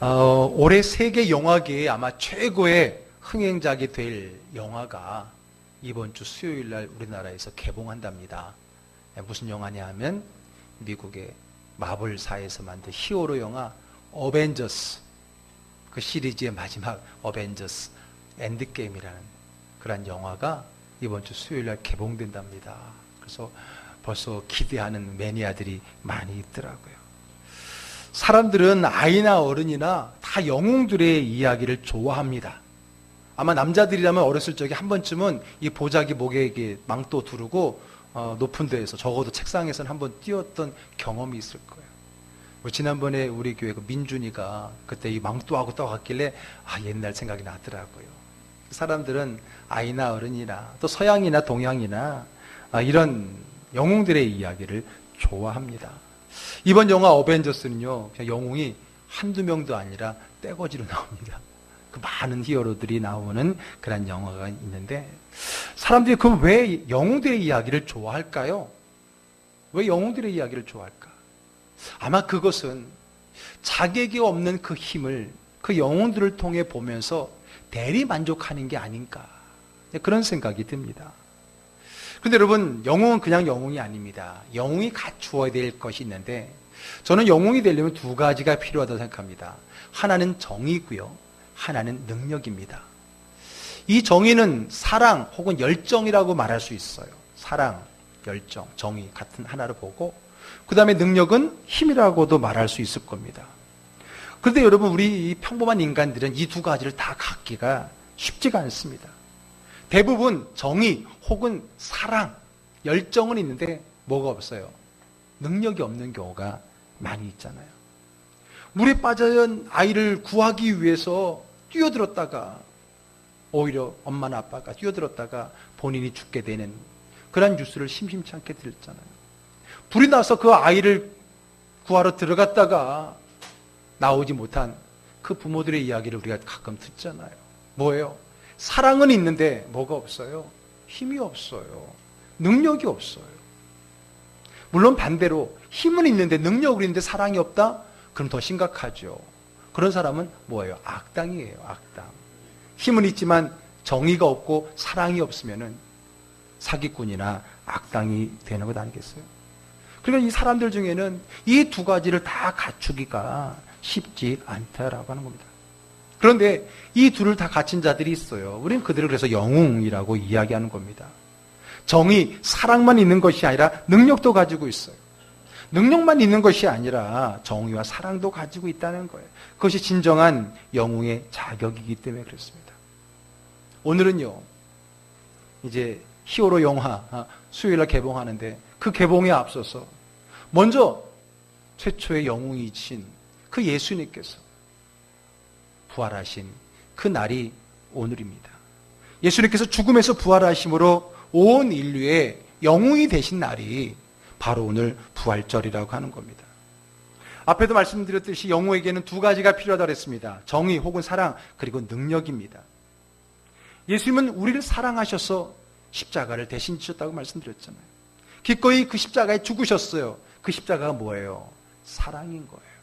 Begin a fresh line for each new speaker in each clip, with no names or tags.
어, 올해 세계 영화계에 아마 최고의 흥행작이 될 영화가 이번 주 수요일 날 우리나라에서 개봉한답니다. 예, 무슨 영화냐 하면 미국의 마블사에서 만든 히어로 영화 어벤져스 그 시리즈의 마지막 어벤져스 엔드게임이라는 그런 영화가 이번 주 수요일 날 개봉된답니다. 그래서 벌써 기대하는 매니아들이 많이 있더라고요. 사람들은 아이나 어른이나 다 영웅들의 이야기를 좋아합니다. 아마 남자들이라면 어렸을 적에 한 번쯤은 이 보자기 목에 이게 망토 두르고 어, 높은 데에서 적어도 책상에서는 한 번 뛰었던 경험이 있을 거예요. 뭐 지난번에 우리 교회 그 민준이가 그때 이 망토하고 떠갔길래 아 옛날 생각이 나더라고요. 사람들은 아이나 어른이나 또 서양이나 동양이나 아, 이런 영웅들의 이야기를 좋아합니다. 이번 영화 어벤져스는요, 그냥 영웅이 한두 명도 아니라 떼거지로 나옵니다. 그 많은 히어로들이 나오는 그런 영화가 있는데, 사람들이 그럼 왜 영웅들의 이야기를 좋아할까요? 왜 영웅들의 이야기를 좋아할까? 아마 그것은 자격이 없는 그 힘을 그 영웅들을 통해 보면서 대리 만족하는 게 아닌가. 그런 생각이 듭니다. 근데 여러분, 영웅은 그냥 영웅이 아닙니다. 영웅이 갖추어야 될 것이 있는데, 저는 영웅이 되려면 두 가지가 필요하다고 생각합니다. 하나는 정의고요. 하나는 능력입니다. 이 정의는 사랑 혹은 열정이라고 말할 수 있어요. 사랑, 열정, 정의 같은 하나를 보고, 그 다음에 능력은 힘이라고도 말할 수 있을 겁니다. 그런데 여러분, 우리 평범한 인간들은 이 두 가지를 다 갖기가 쉽지가 않습니다. 대부분 정의 혹은 사랑, 열정은 있는데 뭐가 없어요? 능력이 없는 경우가 많이 있잖아요. 물에 빠진 아이를 구하기 위해서 뛰어들었다가 오히려 엄마나 아빠가 뛰어들었다가 본인이 죽게 되는 그런 뉴스를 심심치 않게 들었잖아요. 불이 나서 그 아이를 구하러 들어갔다가 나오지 못한 그 부모들의 이야기를 우리가 가끔 듣잖아요. 뭐예요? 사랑은 있는데 뭐가 없어요? 힘이 없어요. 능력이 없어요. 물론 반대로 힘은 있는데 능력은 있는데 사랑이 없다? 그럼 더 심각하죠. 그런 사람은 뭐예요? 악당이에요. 악당. 힘은 있지만 정의가 없고 사랑이 없으면은 사기꾼이나 악당이 되는 것 아니겠어요? 그러니까 이 사람들 중에는 이 두 가지를 다 갖추기가 쉽지 않다라고 하는 겁니다. 그런데 이 둘을 다 갖춘 자들이 있어요. 우리는 그들을 그래서 영웅이라고 이야기하는 겁니다. 정의, 사랑만 있는 것이 아니라 능력도 가지고 있어요. 능력만 있는 것이 아니라 정의와 사랑도 가지고 있다는 거예요. 그것이 진정한 영웅의 자격이기 때문에 그렇습니다. 오늘은요, 이제 히어로 영화 아, 수요일날 개봉하는데 그 개봉에 앞서서 먼저 최초의 영웅이신 그 예수님께서 부활하신 그 날이 오늘입니다. 예수님께서 죽음에서 부활하심으로 온 인류의 영웅이 되신 날이 바로 오늘 부활절이라고 하는 겁니다. 앞에도 말씀드렸듯이 영웅에게는 두 가지가 필요하다고 했습니다. 정의 혹은 사랑 그리고 능력입니다. 예수님은 우리를 사랑하셔서 십자가를 대신 지셨다고 말씀드렸잖아요. 기꺼이 그 십자가에 죽으셨어요. 그 십자가가 뭐예요? 사랑인 거예요.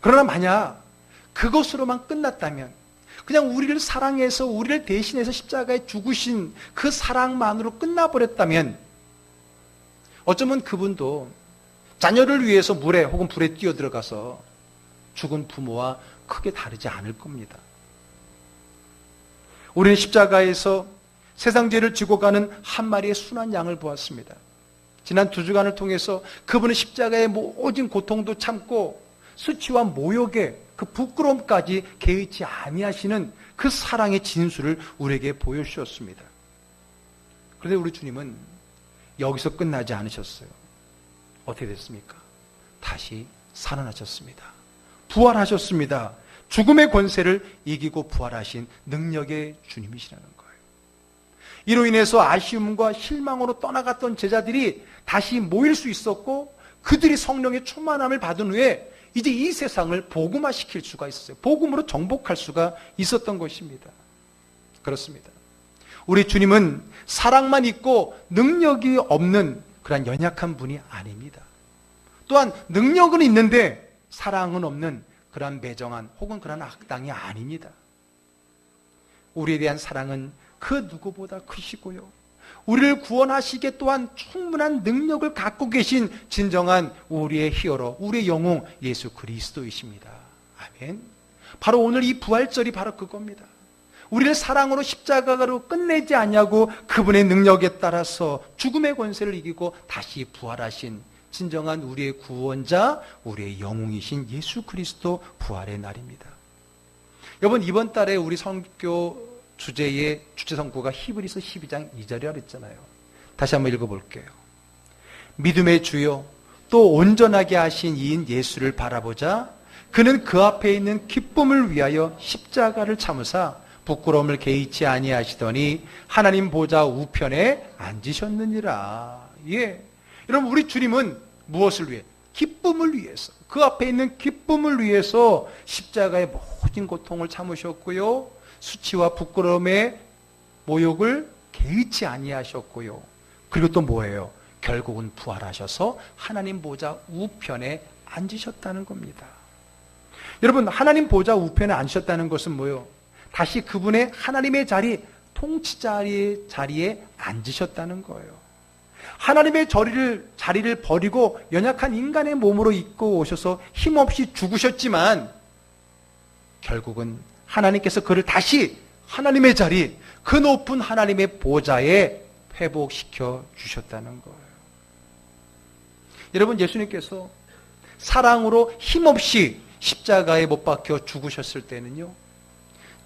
그러나 만약 그것으로만 끝났다면 그냥 우리를 사랑해서 우리를 대신해서 십자가에 죽으신 그 사랑만으로 끝나버렸다면 어쩌면 그분도 자녀를 위해서 물에 혹은 불에 뛰어들어가서 죽은 부모와 크게 다르지 않을 겁니다. 우리는 십자가에서 세상 죄를 지고 가는 한 마리의 순한 양을 보았습니다. 지난 두 주간을 통해서 그분은 십자가의 모든 고통도 참고 수치와 모욕에 그 부끄러움까지 개의치 아니하시는 그 사랑의 진수를 우리에게 보여주셨습니다. 그런데 우리 주님은 여기서 끝나지 않으셨어요. 어떻게 됐습니까? 다시 살아나셨습니다. 부활하셨습니다. 죽음의 권세를 이기고 부활하신 능력의 주님이시라는 거예요. 이로 인해서 아쉬움과 실망으로 떠나갔던 제자들이 다시 모일 수 있었고 그들이 성령의 충만함을 받은 후에 이제 이 세상을 복음화 시킬 수가 있었어요. 복음으로 정복할 수가 있었던 것입니다. 그렇습니다. 우리 주님은 사랑만 있고 능력이 없는 그런 연약한 분이 아닙니다. 또한 능력은 있는데 사랑은 없는 그러한 매정한 혹은 그러한 악당이 아닙니다. 우리에 대한 사랑은 그 누구보다 크시고요. 우리를 구원하시기에 또한 충분한 능력을 갖고 계신 진정한 우리의 히어로, 우리의 영웅 예수 그리스도이십니다. 아멘. 바로 오늘 이 부활절이 바로 그겁니다. 우리를 사랑으로 십자가로 끝내지 않냐고 그분의 능력에 따라서 죽음의 권세를 이기고 다시 부활하신 진정한 우리의 구원자, 우리의 영웅이신 예수 그리스도 부활의 날입니다. 여러분 이번 달에 우리 성교 주제의 주제 성구가 히브리서 12장 2절이라 그랬잖아요. 다시 한번 읽어볼게요. 믿음의 주요 또 온전하게 하신 이인 예수를 바라보자 그는 그 앞에 있는 기쁨을 위하여 십자가를 참으사 부끄러움을 개의치 아니하시더니 하나님 보좌 우편에 앉으셨느니라. 예. 여러분 우리 주님은 무엇을 위해? 기쁨을 위해서. 그 앞에 있는 기쁨을 위해서 십자가의 모든 고통을 참으셨고요. 수치와 부끄러움의 모욕을 개의치 아니하셨고요. 그리고 또 뭐예요? 결국은 부활하셔서 하나님 보좌 우편에 앉으셨다는 겁니다. 여러분 하나님 보좌 우편에 앉으셨다는 것은 뭐예요? 다시 그분의 하나님의 자리, 통치 자리의 자리에 앉으셨다는 거예요. 하나님의 자리를, 자리를 버리고 연약한 인간의 몸으로 입고 오셔서 힘없이 죽으셨지만 결국은 하나님께서 그를 다시 하나님의 자리, 그 높은 하나님의 보좌에 회복시켜 주셨다는 거예요. 여러분, 예수님께서 사랑으로 힘없이 십자가에 못 박혀 죽으셨을 때는요,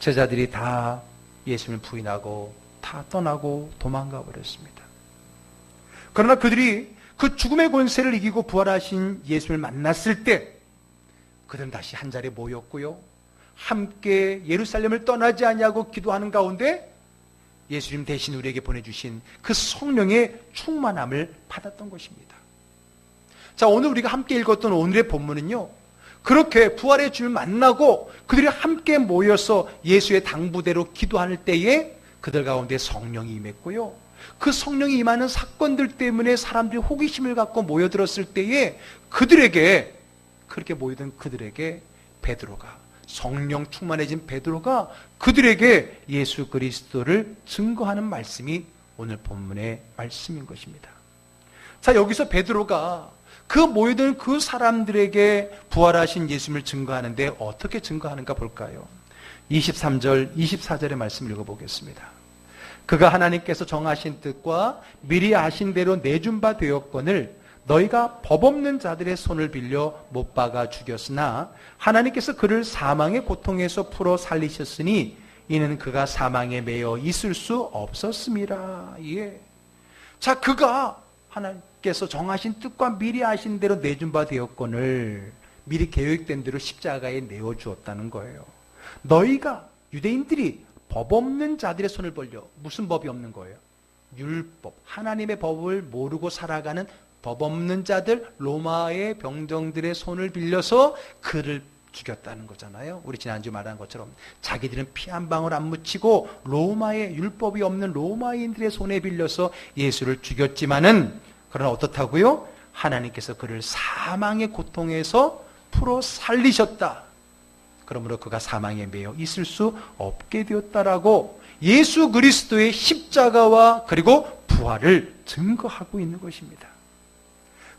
제자들이 다 예수님을 부인하고 다 떠나고 도망가 버렸습니다. 그러나 그들이 그 죽음의 권세를 이기고 부활하신 예수를 만났을 때 그들은 다시 한 자리에 모였고요. 함께 예루살렘을 떠나지 않냐고 기도하는 가운데 예수님 대신 우리에게 보내주신 그 성령의 충만함을 받았던 것입니다. 자, 오늘 우리가 함께 읽었던 오늘의 본문은요. 그렇게 부활의 주를 만나고 그들이 함께 모여서 예수의 당부대로 기도할 때에 그들 가운데 성령이 임했고요. 그 성령이 임하는 사건들 때문에 사람들이 호기심을 갖고 모여들었을 때에 그들에게 그렇게 모이던 그들에게 베드로가 성령 충만해진 베드로가 그들에게 예수 그리스도를 증거하는 말씀이 오늘 본문의 말씀인 것입니다. 자, 여기서 베드로가 그 모여든 그 사람들에게 부활하신 예수님을 증거하는데 어떻게 증거하는가 볼까요? 23절, 24절의 말씀 읽어보겠습니다. 그가 하나님께서 정하신 뜻과 미리 아신 대로 내준 바 되었건을 너희가 법 없는 자들의 손을 빌려 못 박아 죽였으나 하나님께서 그를 사망의 고통에서 풀어 살리셨으니 이는 그가 사망에 매여 있을 수 없었음이라. 예. 자, 그가 하나님께서 정하신 뜻과 미리 아신 대로 내준 바 되었건을 미리 계획된 대로 십자가에 내어 주었다는 거예요. 너희가 유대인들이 법 없는 자들의 손을 벌려 무슨 법이 없는 거예요? 율법, 하나님의 법을 모르고 살아가는 법 없는 자들, 로마의 병정들의 손을 빌려서 그를 죽였다는 거잖아요. 우리 지난주 말한 것처럼 자기들은 피 한 방울 안 묻히고 로마의 율법이 없는 로마인들의 손에 빌려서 예수를 죽였지만은 그러나 어떻다고요? 하나님께서 그를 사망의 고통에서 풀어 살리셨다. 그러므로 그가 사망에 매여 있을 수 없게 되었다라고 예수 그리스도의 십자가와 그리고 부활을 증거하고 있는 것입니다.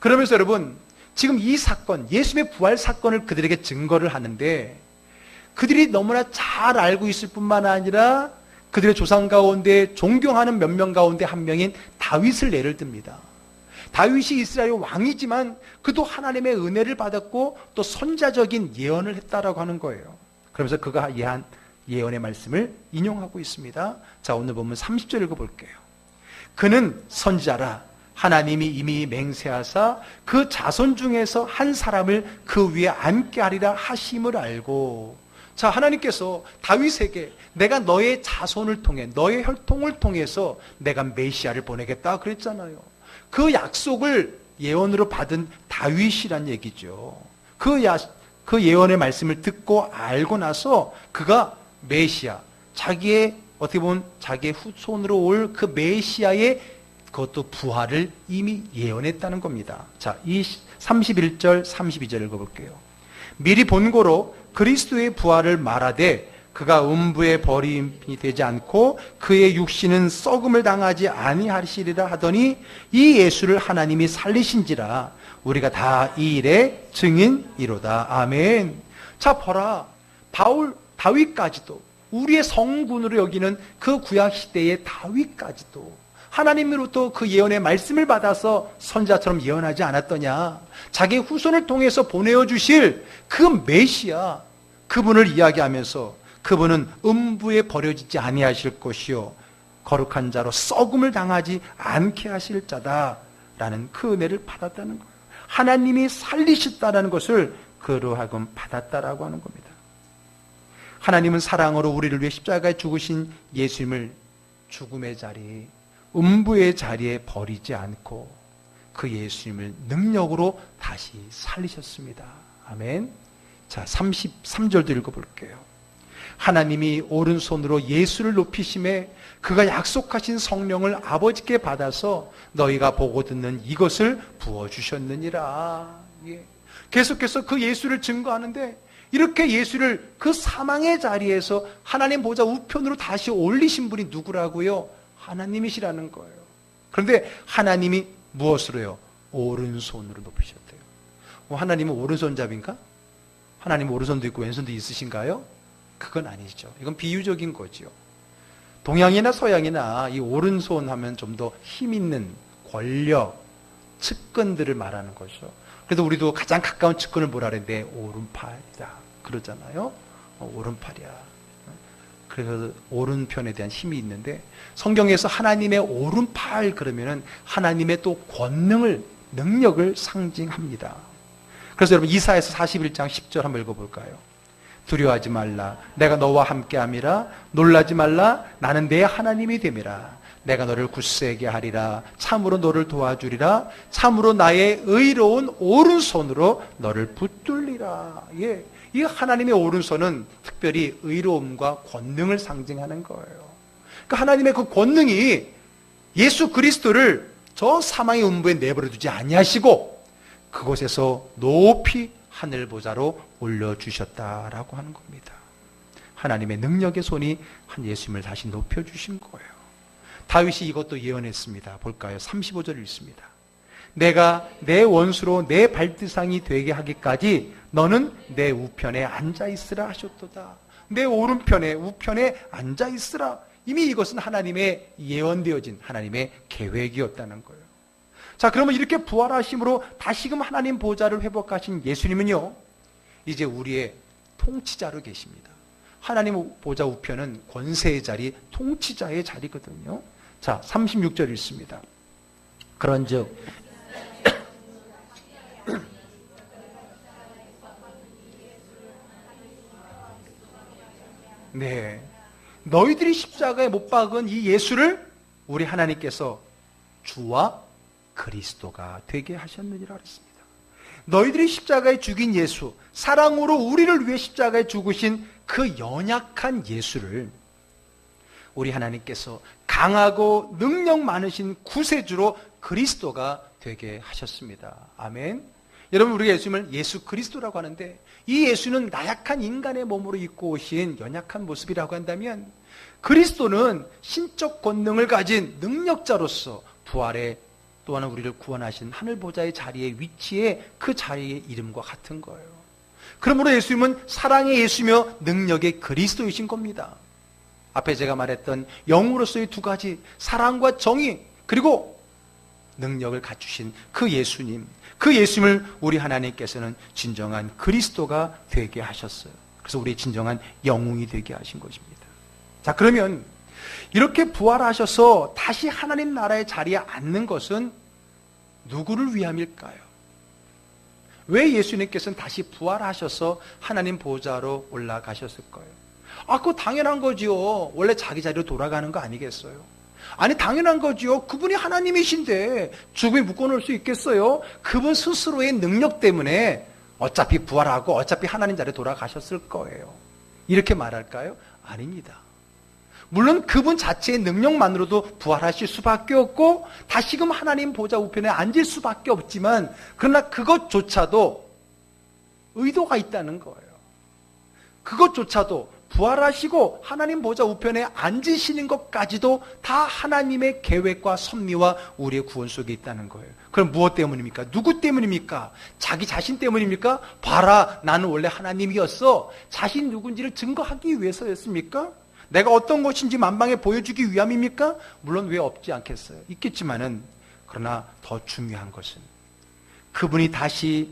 그러면서 여러분, 지금 이 사건, 예수의 부활 사건을 그들에게 증거를 하는데 그들이 너무나 잘 알고 있을 뿐만 아니라 그들의 조상 가운데 존경하는 몇 명 가운데 한 명인 다윗을 예를 듭니다. 다윗이 이스라엘 왕이지만 그도 하나님의 은혜를 받았고 또 선자적인 예언을 했다라고 하는 거예요. 그러면서 그가 예한 예언의 말씀을 인용하고 있습니다. 자, 오늘 보면 30절 읽어볼게요. 그는 선지자라 하나님이 이미 맹세하사 그 자손 중에서 한 사람을 그 위에 앉게 하리라 하심을 알고 자 하나님께서 다윗에게 내가 너의 자손을 통해 너의 혈통을 통해서 내가 메시아를 보내겠다 그랬잖아요. 그 약속을 예언으로 받은 다윗이란 얘기죠. 그, 야, 그 예언의 말씀을 듣고 알고 나서 그가 메시아 자기의 어떻게 보면 자기의 후손으로 올 그 메시아의 그것도 부활을 이미 예언했다는 겁니다. 자, 이 31절, 32절 읽어볼게요. 미리 본고로 그리스도의 부활을 말하되 그가 음부에 버림이 되지 않고 그의 육신은 썩음을 당하지 아니하시리라 하더니 이 예수를 하나님이 살리신지라 우리가 다 이 일의 증인이로다. 아멘. 자, 보라. 바울, 다윗까지도 우리의 성군으로 여기는 그 구약 시대의 다윗까지도 하나님으로부터 그 예언의 말씀을 받아서 선자처럼 예언하지 않았더냐. 자기 후손을 통해서 보내어 주실 그 메시아, 그분을 이야기하면서 그분은 음부에 버려지지 아니하실 것이요. 거룩한 자로 썩음을 당하지 않게 하실 자다라는 그 은혜를 받았다는 거예요. 하나님이 살리셨다는 것을 그로 하금 받았다라고 하는 겁니다. 하나님은 사랑으로 우리를 위해 십자가에 죽으신 예수님을 죽음의 자리, 음부의 자리에 버리지 않고 그 예수님을 능력으로 다시 살리셨습니다. 아멘. 자, 33절도 읽어볼게요. 하나님이 오른손으로 예수를 높이심에 그가 약속하신 성령을 아버지께 받아서 너희가 보고 듣는 이것을 부어주셨느니라. 예. 계속해서 그 예수를 증거하는데 이렇게 예수를 그 사망의 자리에서 하나님 보좌 우편으로 다시 올리신 분이 누구라고요? 하나님이시라는 거예요. 그런데 하나님이 무엇으로요? 오른손으로 높이셨대요. 뭐 하나님은 오른손잡인가? 하나님 오른손도 있고 왼손도 있으신가요? 그건 아니죠. 이건 비유적인 거죠. 동양이나 서양이나 이 오른손 하면 좀 더 힘 있는 권력, 측근들을 말하는 거죠. 그래서 우리도 가장 가까운 측근을 뭐라 그래? 내 오른팔이다. 그러잖아요. 어, 오른팔이야. 그래서 오른편에 대한 힘이 있는데 성경에서 하나님의 오른팔 그러면은 하나님의 또 권능을 능력을 상징합니다. 그래서 여러분 이사에서 41장 10절 한번 읽어볼까요? 두려워하지 말라. 내가 너와 함께함이라. 놀라지 말라. 나는 내 하나님이 됨이라. 내가 너를 굳세게 하리라. 참으로 너를 도와주리라. 참으로 나의 의로운 오른손으로 너를 붙들리라. 예. 이 하나님의 오른손은 특별히 의로움과 권능을 상징하는 거예요. 그러니까 하나님의 그 권능이 예수 그리스도를 저 사망의 음부에 내버려 두지 아니하시고 그곳에서 높이 하늘 보좌로 올려 주셨다라고 하는 겁니다. 하나님의 능력의 손이 한 예수님을 다시 높여 주신 거예요. 다윗이 이것도 예언했습니다. 볼까요? 35절 읽습니다. 내가 내 원수로 내 발드상이 되게 하기까지 너는 내 우편에 앉아 있으라 하셨도다. 내 오른편에 우편에 앉아 있으라. 이미 이것은 하나님의 예언되어진 하나님의 계획이었다는 거예요. 자, 그러면 이렇게 부활하심으로 다시금 하나님 보좌를 회복하신 예수님은요. 이제 우리의 통치자로 계십니다. 하나님 보좌 우편은 권세의 자리, 통치자의 자리거든요. 자, 36절 읽습니다. 그런즉 네. 너희들이 십자가에 못 박은 이 예수를 우리 하나님께서 주와 그리스도가 되게 하셨느니라 그랬습니다. 너희들이 십자가에 죽인 예수, 사랑으로 우리를 위해 십자가에 죽으신 그 연약한 예수를 우리 하나님께서 강하고 능력 많으신 구세주로 그리스도가 되게 하셨습니다. 아멘. 여러분 우리가 예수님을 예수 그리스도라고 하는데 이 예수는 나약한 인간의 몸으로 입고 오신 연약한 모습이라고 한다면 그리스도는 신적 권능을 가진 능력자로서 부활의 또한 우리를 구원하신 하늘 보좌의 자리에 위치해 그 자리의 이름과 같은 거예요. 그러므로 예수님은 사랑의 예수며 능력의 그리스도이신 겁니다. 앞에 제가 말했던 영으로서의 두 가지 사랑과 정의 그리고 능력을 갖추신 그 예수님 그 예수님을 우리 하나님께서는 진정한 그리스도가 되게 하셨어요. 그래서 우리 진정한 영웅이 되게 하신 것입니다. 자, 그러면 이렇게 부활하셔서 다시 하나님 나라의 자리에 앉는 것은 누구를 위함일까요? 왜 예수님께서는 다시 부활하셔서 하나님 보좌로 올라가셨을까요? 아, 그거 당연한 거지요. 원래 자기 자리로 돌아가는 거 아니겠어요? 아니, 당연한 거지요. 그분이 하나님이신데 죽음이 묶어놓을 수 있겠어요? 그분 스스로의 능력 때문에 어차피 부활하고 어차피 하나님 자리에 돌아가셨을 거예요. 이렇게 말할까요? 아닙니다. 물론 그분 자체의 능력만으로도 부활하실 수밖에 없고 다시금 하나님 보좌 우편에 앉을 수밖에 없지만 그러나 그것조차도 의도가 있다는 거예요. 그것조차도 부활하시고 하나님 보좌 우편에 앉으시는 것까지도 다 하나님의 계획과 섭리와 우리의 구원 속에 있다는 거예요. 그럼 무엇 때문입니까? 누구 때문입니까? 자기 자신 때문입니까? 봐라, 나는 원래 하나님이었어. 자신 누군지를 증거하기 위해서였습니까? 내가 어떤 것인지 만방에 보여주기 위함입니까? 물론 왜 없지 않겠어요? 있겠지만은 그러나 더 중요한 것은 그분이 다시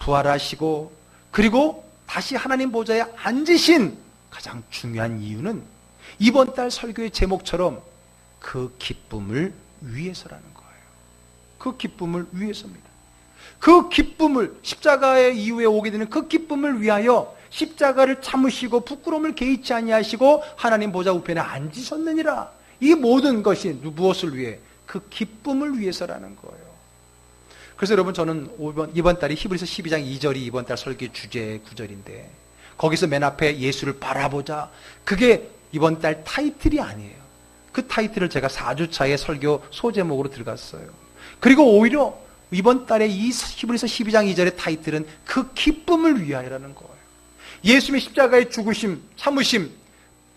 부활하시고 그리고 다시 하나님 보좌에 앉으신 가장 중요한 이유는 이번 달 설교의 제목처럼 그 기쁨을 위해서라는 거예요. 그 기쁨을 위해서입니다. 그 기쁨을 십자가의 이후에 오게 되는 그 기쁨을 위하여 십자가를 참으시고 부끄러움을 개의치 아니하시고 하나님 보좌 우편에 앉으셨느니라. 이 모든 것이 무엇을 위해? 그 기쁨을 위해서라는 거예요. 그래서 여러분 저는 이번, 이번 달이 히브리서 12장 2절이 이번 달 설교 주제 구절인데 거기서 맨 앞에 예수를 바라보자. 그게 이번 달 타이틀이 아니에요. 그 타이틀을 제가 4주차의 설교 소제목으로 들어갔어요. 그리고 오히려 이번 달에 이 히브리서 12장 2절의 타이틀은 그 기쁨을 위하여라는 거예요. 예수님의 십자가의 죽으심, 참으심,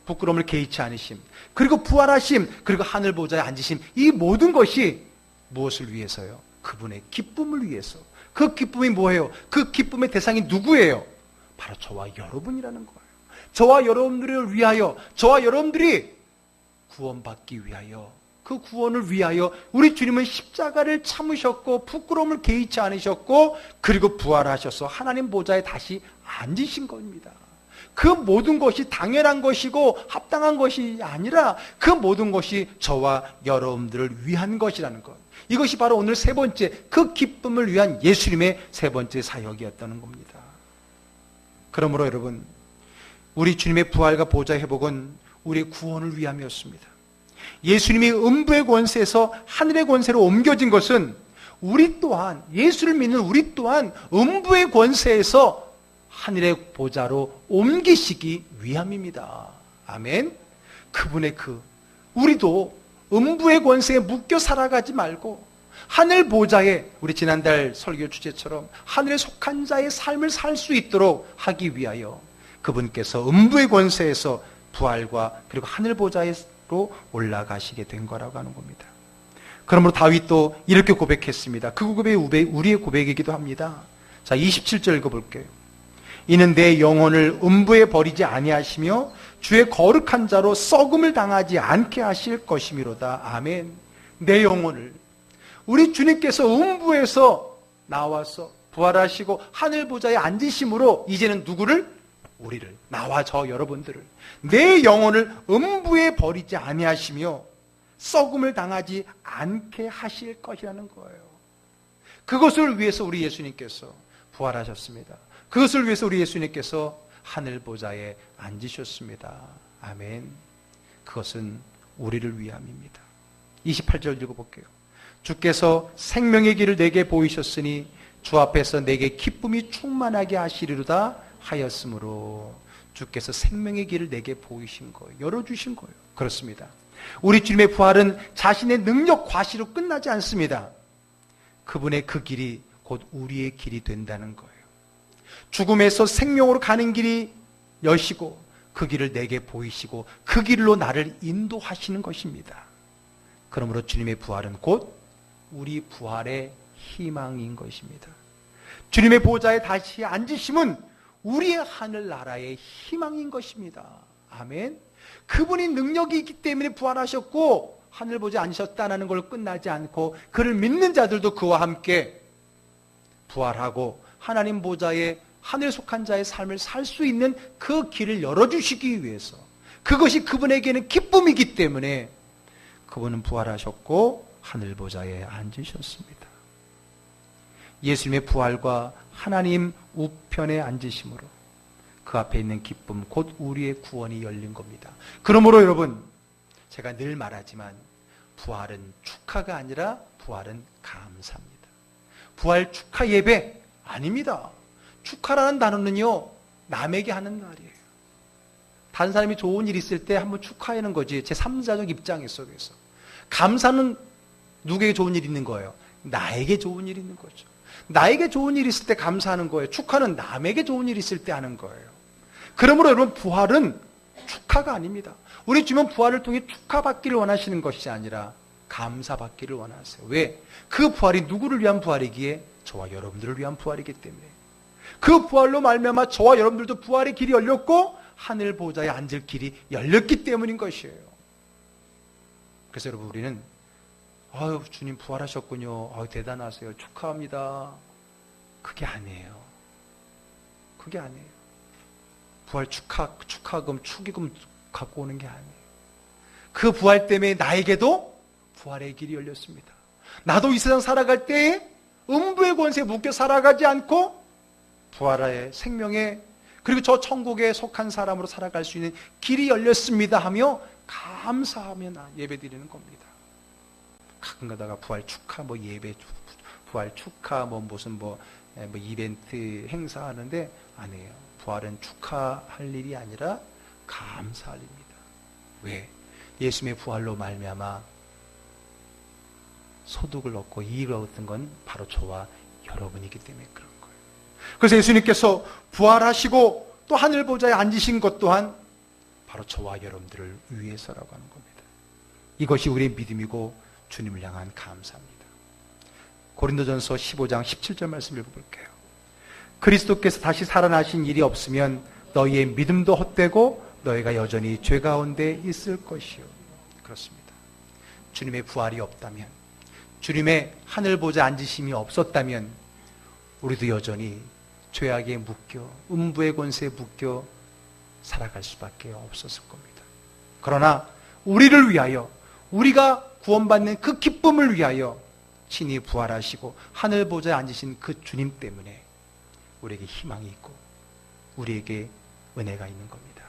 부끄러움을 개의치 않으심, 그리고 부활하심, 그리고 하늘 보좌에 앉으심, 이 모든 것이 무엇을 위해서요? 그분의 기쁨을 위해서. 그 기쁨이 뭐예요? 그 기쁨의 대상이 누구예요? 바로 저와 여러분이라는 거예요. 저와 여러분들을 위하여, 저와 여러분들이 구원받기 위하여, 그 구원을 위하여 우리 주님은 십자가를 참으셨고 부끄러움을 개의치 않으셨고 그리고 부활하셔서 하나님 보좌에 다시 앉으신 겁니다. 그 모든 것이 당연한 것이고 합당한 것이 아니라 그 모든 것이 저와 여러분들을 위한 것이라는 것. 이것이 바로 오늘 세 번째 그 기쁨을 위한 예수님의 세 번째 사역이었다는 겁니다. 그러므로 여러분 우리 주님의 부활과 보좌 회복은 우리의 구원을 위함이었습니다. 예수님이 음부의 권세에서 하늘의 권세로 옮겨진 것은 우리 또한 예수를 믿는 우리 또한 음부의 권세에서 하늘의 보좌로 옮기시기 위함입니다. 아멘. 그분의 그 우리도 음부의 권세에 묶여 살아가지 말고 하늘 보좌에 우리 지난달 설교 주제처럼 하늘에 속한 자의 삶을 살 수 있도록 하기 위하여 그분께서 음부의 권세에서 부활과 그리고 하늘 보좌로 올라가시게 된 거라고 하는 겁니다. 그러므로 다윗도 이렇게 고백했습니다. 그 고백이 우리의 고백이기도 합니다. 자, 27절 읽어볼게요. 이는 내 영혼을 음부에 버리지 아니하시며 주의 거룩한 자로 썩음을 당하지 않게 하실 것이미로다. 아멘. 내 영혼을 우리 주님께서 음부에서 나와서 부활하시고 하늘 보좌에 앉으심으로 이제는 누구를 우리를 나와 저 여러분들을 내 영혼을 음부에 버리지 아니하시며 썩음을 당하지 않게 하실 것이라는 거예요. 그것을 위해서 우리 예수님께서 부활하셨습니다. 그것을 위해서 우리 예수님께서 하늘 보좌에 앉으셨습니다. 아멘. 그것은 우리를 위함입니다. 28절 읽어볼게요. 주께서 생명의 길을 내게 보이셨으니 주 앞에서 내게 기쁨이 충만하게 하시리로다 하였으므로 주께서 생명의 길을 내게 보이신 거예요. 열어주신 거예요. 그렇습니다. 우리 주님의 부활은 자신의 능력 과시로 끝나지 않습니다. 그분의 그 길이 곧 우리의 길이 된다는 거예요. 죽음에서 생명으로 가는 길이 여시고 그 길을 내게 보이시고 그 길로 나를 인도하시는 것입니다. 그러므로 주님의 부활은 곧 우리 부활의 희망인 것입니다. 주님의 보좌에 다시 앉으심은 우리의 하늘나라의 희망인 것입니다. 아멘. 그분이 능력이 있기 때문에 부활하셨고 하늘 보좌에 앉으셨다는 걸 끝나지 않고 그를 믿는 자들도 그와 함께 부활하고 하나님 보좌에 하늘에 속한 자의 삶을 살 수 있는 그 길을 열어주시기 위해서 그것이 그분에게는 기쁨이기 때문에 그분은 부활하셨고 하늘 보좌에 앉으셨습니다. 예수님의 부활과 하나님 우편에 앉으심으로 그 앞에 있는 기쁨, 곧 우리의 구원이 열린 겁니다. 그러므로 여러분, 제가 늘 말하지만 부활은 축하가 아니라 부활은 감사입니다. 부활 축하 예배 아닙니다. 축하라는 단어는요, 남에게 하는 말이에요. 다른 사람이 좋은 일 있을 때 한번 축하하는 거지. 제 3자적 입장 속에서. 감사는 누구에게 좋은 일 있는 거예요? 나에게 좋은 일 있는 거죠. 나에게 좋은 일이 있을 때 감사하는 거예요. 축하는 남에게 좋은 일이 있을 때 하는 거예요. 그러므로 여러분 부활은 축하가 아닙니다. 우리 주면 부활을 통해 축하받기를 원하시는 것이 아니라 감사받기를 원하세요. 왜? 그 부활이 누구를 위한 부활이기에 저와 여러분들을 위한 부활이기 때문에 그 부활로 말미암아 저와 여러분들도 부활의 길이 열렸고 하늘 보좌에 앉을 길이 열렸기 때문인 것이에요. 그래서 여러분 우리는 아유 주님 부활하셨군요. 아유 대단하세요. 축하합니다. 그게 아니에요. 그게 아니에요. 부활 축하 축하금 축의금 갖고 오는 게 아니에요. 그 부활 때문에 나에게도 부활의 길이 열렸습니다. 나도 이 세상 살아갈 때에 음부의 권세에 묶여 살아가지 않고 부활의 생명에 그리고 저 천국에 속한 사람으로 살아갈 수 있는 길이 열렸습니다 하며 감사하며 나 예배 드리는 겁니다. 가끔 가다가 부활 축하 뭐 예배 부활 축하 뭐 무슨 뭐, 에, 뭐 이벤트 행사하는데 아니에요. 부활은 축하할 일이 아니라 감사할 일입니다. 왜? 예수님의 부활로 말미암아 소득을 얻고 이익을 얻은 건 바로 저와 여러분이기 때문에 그런. 그래서 예수님께서 부활하시고 또 하늘 보좌에 앉으신 것 또한 바로 저와 여러분들을 위해서라고 하는 겁니다. 이것이 우리의 믿음이고 주님을 향한 감사입니다. 고린도전서 15장 17절 말씀 읽어볼게요. 그리스도께서 다시 살아나신 일이 없으면 너희의 믿음도 헛되고 너희가 여전히 죄 가운데 있을 것이요. 그렇습니다. 주님의 부활이 없다면, 주님의 하늘 보좌 앉으심이 없었다면, 우리도 여전히 죄악에 묶여, 음부의 권세에 묶여 살아갈 수밖에 없었을 겁니다. 그러나 우리를 위하여, 우리가 구원받는 그 기쁨을 위하여 친히 부활하시고 하늘 보좌에 앉으신 그 주님 때문에 우리에게 희망이 있고 우리에게 은혜가 있는 겁니다.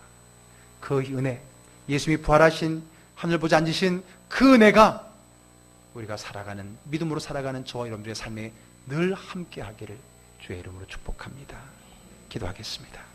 그 은혜, 예수님이 부활하신 하늘 보좌 앉으신 그 은혜가 우리가 살아가는 믿음으로 살아가는 저와 여러분들의 삶에 늘 함께 하기를 주의 이름으로 축복합니다. 기도하겠습니다.